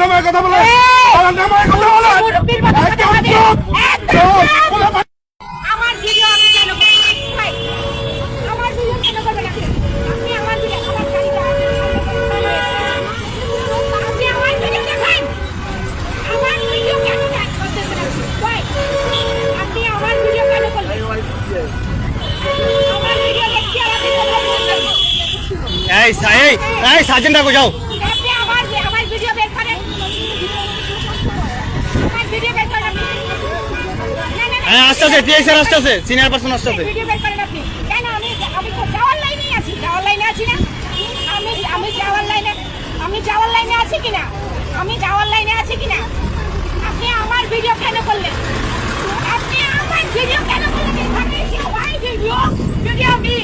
নামে কথা বলে আমার নামে কথা বলে মুরব্বির মতো কথা একদম চুপ একদম চুপ চুপ। বলে বান- আমার ভিডিও আমি কেন ভাই, আমার ভিডিও কেন করবেন আপনি? আপনি আমার ভিডিও, আমার গাড়িটা আপনি আমার ভিডিও দেখেন। আমার ভিডিও কেন দেখ- করতেছেন ভাই, আপনি আমার ভিডিও কেন করলেন? আমার ভিডিও দেখছি, আমাকে কথা বলছেন। এই সা- এই যাও আপনি আমার আমার ভিডিও বের করেন আমার ভিডিও বের করেন আপনি। না, না, না। হ্যাঁ আসতেছে সিনিয়র পার্সন আসতেছে ভিডিও আমি আমি যাওয়ার লাইনেই আছি। যাওয়ার লাইনে আছি না? আমি আমি যাওয়ার লাইনে আমি যাওয়ার লাইনে আছি কিনা? আমি যাওয়ার লাইনে আছি কিনা? আপনি আমার ভিডিও কেন করলেন? আপনি আমার ভিডিও কেন করলেন? ভিডিও ভিডিও মি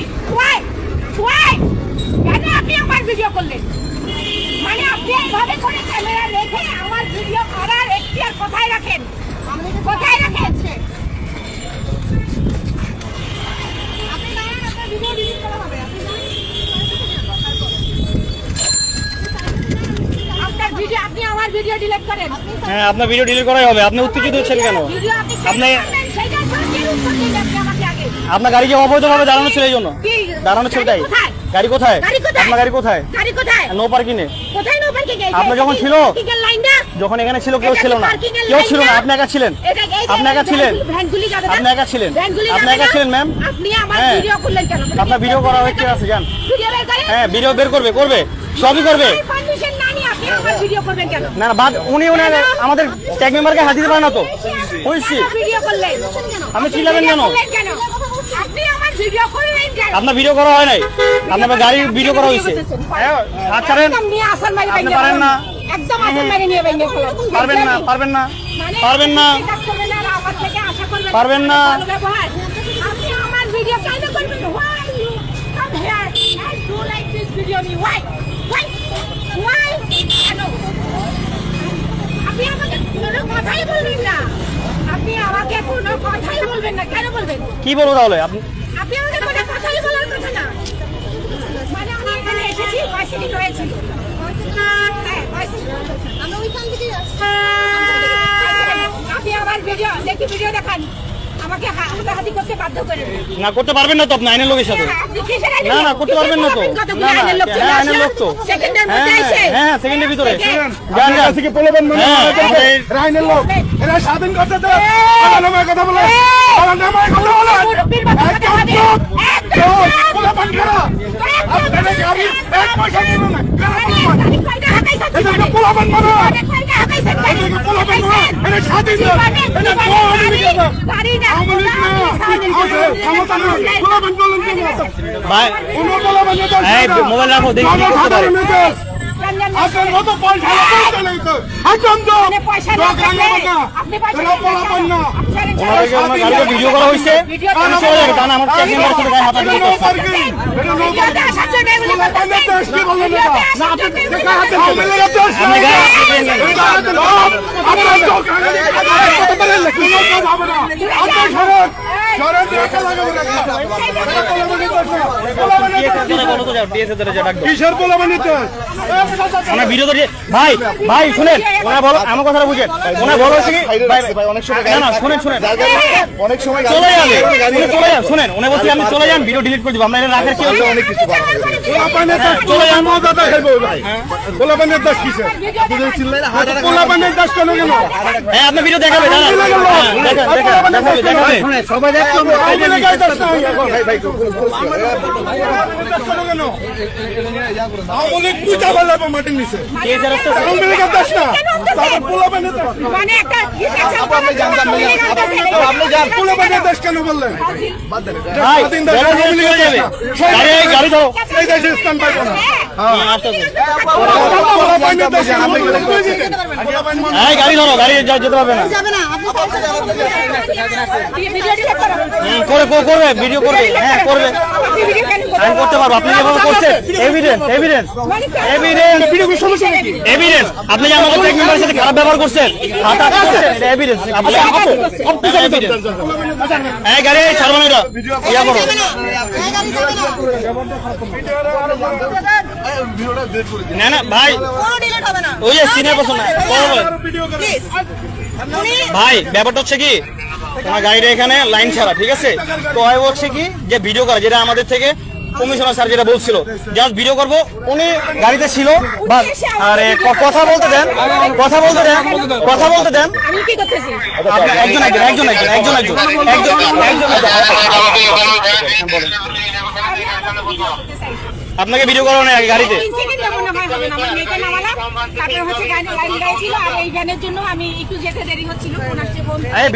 হ্যাঁ আপনার ভিডিও ডিলিট করাই হবে। আপনি উত্তেজিত হচ্ছেন কেন? আপনি আপনার গাড়ি কি অবৈধভাবে দাঁড়ানো ছিল এই জন্য? দাঁড়ানো ছিল তাই? গাড়ি কোথায়? আপনার গাড়ি কোথায়? নো পার্কিং এ আপনার যখন ছিল? যখন এখানে ছিল কেউ ছিল না। কেউ ছিল না? আপনি একা ছিলেন। আপনি একা ছিলেন। আপনি একা ছিলেন। আপনি একা ছিলেন ম্যাম হ্যাঁ। আপনার ভিডিও করা আছে জান। হ্যাঁ ভিডিও বের করবে করবে। সবই করবে। না না না বাদ উনি উনি আমাদের ট্যাগ মেম্বারকে হাত দিতে পারেন না তো করলেন। আপনি চিল্লাবেন কেন? আপনার ভিডিও করা হয় নাই। আপনার গাড়ির ভিডিও করা হয়েছে। হ্যাঁ, হাত ছাড়েন। আপনি পারেন না। বাইরে ফেলান পারবেন না পারবেন না। মানে পারবেন না। না, পারবেন না। ভালো ব্যবহার। আপনি আমার ভিডিও কেন করবেন? Why you? Come here and do like this video me why why why কেন আপনি আমাকে কোনো কথাই বলবেন না। আপনি আমাকে কোনো কথাই বলবেন না। কেন বলবেন? কি বলব তাহলে? আপনি আপনি আমাকে কোনো কথাই বলার কথা না। মানে আমি এখানে এসেছি পয়সাটি রয়েছিল হ্যাঁ, আমরা ওইখান থেকে আপনি আমার ভিডিও দেখি ভিডিও দেখান। আমাকে হাতাহাতি করতে বাধ্য করেন না করতে পারবেন না তো আপনি আইনের লোকের সাথে? কিসের আইনের না, না, করতে পারবেন না তো। না, না, হ্যাঁ, আইনের লোক তো। হ্যাঁ। হ্যাঁ সেকেন্ডের ভিতরে। থেকে- যান আমার যান। কাছে কি বলবেন মনে হ্যাঁ, হয় এটা? আমাদের- রাইনের লোক। এরা স্বাধীন করতে আমার নামে কথা বলে। আমার নামে কথা একদম একদম আপনারা গাড়ি এক পয়সা দিল না কারা আরে, বলবেন? গাড়ি কয়টা হাঁকাইছেন এদেরকে জীবনে? পোলাবেন মনে হয়? এদেরকে পোলাবেন মনে এটা স্বাধীন না। এটা ভাই। কোনো পোলাবেন না এই, মোবাইল রাখো, দেখি আপনার মতো পয়সা বলতে নেই তো একদম তো আপনি পয়সা না আপনি পয়সা এরা পোলাবেন না আপনারা ওনাদেরকে ওনার গাড়িতে ভিডিও করা হয়েছে চলে। আপনার ভাই ভাই শুনেন ওনার বলো আমার কথাটা বুঝেন ওনার বলো কি ভাই ভাই অনেক সময় না শুনেন শুনেন অনেক সময় চলে যাবে চলে যান শুনেন উনি বলছি আমি চলে যান ভিডিও ডিলিট করে দিব আমরা এটা রাখার কি অনেক কিছু মজা দেখাইবো ভাই। পোলাপানের কেন কেন? হ্যাঁ আপনি ভিডিও দেখাবে হ্যাঁ, সবাই মাটির নিচে। মানে। গাড়ি। হ্যাঁ। ধরো গাড়ি যা- যেতে পারবে না। করো হুম, করে করে- করবে ভিডিও করবে হ্যাঁ করবে। করতে পারব। আপনি যেভাবে করছেন এভিডেন্স এভিডেন্স এভিডেন্স এভিডেন্স আপনি যে আমাদের মেম্বারের সাথে খারাপ ব্যবহার করছেন করছেন এটা এভিডেন্স আপনি আপু এভিডেন্স এই গাড়ি ছাড়বো না এটা। ইয়া করো। না। না ভাই। ওই যে সিনিয়র পারসন না ভাই। ব্যাপারটা হচ্ছে কি তোমার গাড়িটা এখানে লাইন ছাড়া ঠিক আছে? তো হয় হচ্ছে কি যে ভিডিও করা যেটা আমাদের থেকে কমিশনার স্যার যেটা বলছিল জাস্ট ভিডিও করব। উনি গাড়িতে ছিল বাস। আরে কথা বলতে দেন কথা বলতে দেন কথা বলতে দেন। একজন একজন একজন একজন একজন একজন আপনাকে ভিডিও করানো না গাড়িতে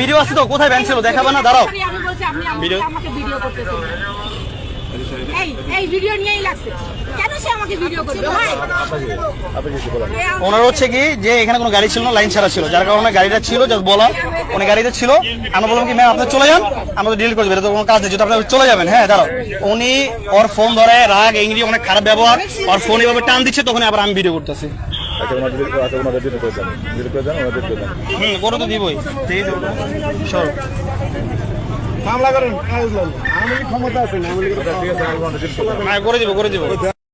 ভিডিও আছে তো কোথায় ব্যাংক ছিল? দেখাবে না দাঁড়াও। ভিডিও এই এই ভিডিও নিয়েই লাগছে। কেন সে আমাকে ভিডিও করবে ভাই? ওনার হচ্ছে কি যে এখানে কোনো গাড়ি ছিল না লাইন ছাড়া ছিল। যার কারণে গাড়িটা ছিল জাস্ট বলা। উনি গাড়িতে ছিল। আমরা বললাম কি ম্যাম আপনি চলে যান। আমরা ডিলিট করে দেবো কোনো কাজ নেই। যদি আপনি চলে যাবেন হ্যাঁ দাঁড়াও। উনি ওর ফোন ধরে রাগ ইংরি অনেক খারাপ ব্যবহার। ওর ফোন এভাবে টান দিচ্ছে তখন আবার আমি ভিডিও করতেছি। আচ্ছা করে তো দিবই। সর। মামলা করেন। আমি ক্ষমতা আছে না? হ্যাঁ, করে করে